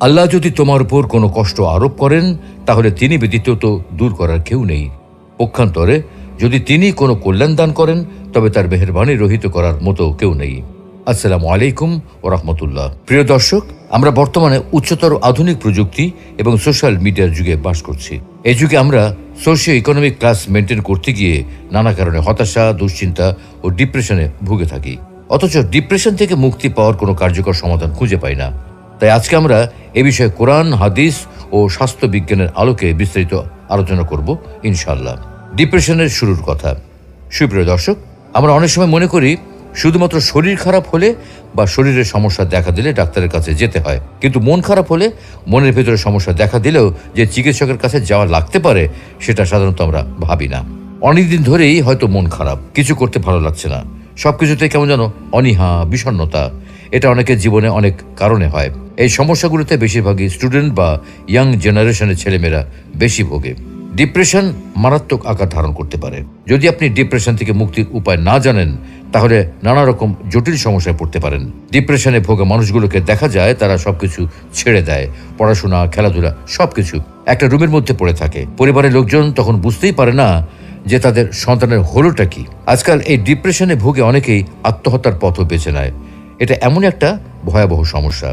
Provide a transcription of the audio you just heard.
আল্লাহ যদি তোমার উপর কোনো কষ্ট আরোপ করেন, তাহলে তিনি ব্যতীত তো দূর করার কেউ নেই। পক্ষান্তরে যদি তিনি কোনো কল্যাণ দান করেন, তবে তার মেহরবানি রহিত করার মতো কেউ নেই। আসসালামু আলাইকুম ও রহমতুল্লাহ। প্রিয় দর্শক, আমরা বর্তমানে উচ্চতর আধুনিক প্রযুক্তি এবং সোশ্যাল মিডিয়ার যুগে বাস করছি। এই যুগে আমরা সোশিও ইকোনমিক ক্লাস মেনটেন করতে গিয়ে নানা কারণে হতাশা, দুশ্চিন্তা ও ডিপ্রেশনে ভুগে থাকি। অথচ ডিপ্রেশন থেকে মুক্তি পাওয়ার কোনো কার্যকর সমাধান খুঁজে পাই না। তাই আজকে আমরা এ বিষয়ে কোরআন, হাদিস ও স্বাস্থ্য বিজ্ঞানের আলোকে বিস্তারিত আলোচনা করব ইনশাল্লাহ ডিপ্রেশনের শুরুর কথা। সুপ্রিয় দর্শক, আমরা অনেক সময় মনে করি শুধুমাত্র শরীর খারাপ হলে বা শরীরের সমস্যা দেখা দিলে ডাক্তারের কাছে যেতে হয়। কিন্তু মন খারাপ হলে মনের ভেতরে সমস্যা দেখা দিলেও যে চিকিৎসকের কাছে যাওয়া লাগতে পারে, সেটা সাধারণত আমরা ভাবি না। অনেকদিন ধরেই হয়তো মন খারাপ, কিছু করতে ভালো লাগছে না। সব সবকিছুতে কেমন যেন অনীহা, বিষণ্ণতা, এটা অনেকের জীবনে অনেক কারণে হয়। এই সমস্যাগুলোতে বেশিরভাগই স্টুডেন্ট বা ইয়াং জেনারেশনের ছেলেমেয়েরা বেশি ভোগে। ডিপ্রেশন মারাত্মক আকার ধারণ করতে পারে। যদি আপনি ডিপ্রেশন থেকে মুক্তির উপায় না জানেন, তাহলে নানা রকম জটিল সমস্যায় পড়তে পারেন। ডিপ্রেশনে ভোগা মানুষগুলোকে দেখা যায়, তারা সবকিছু ছেড়ে দেয়। পড়াশোনা, খেলাধুলা, সবকিছু একটা রুমের মধ্যে পড়ে থাকে। পরিবারের লোকজন তখন বুঝতেই পারে না যে তাদের সন্তানের হলোটা কি। আজকাল এই ডিপ্রেশনে ভুগে অনেকেই আত্মহত্যার পথও বেছে নেয়। এটা এমন একটা ভয়াবহ সমস্যা।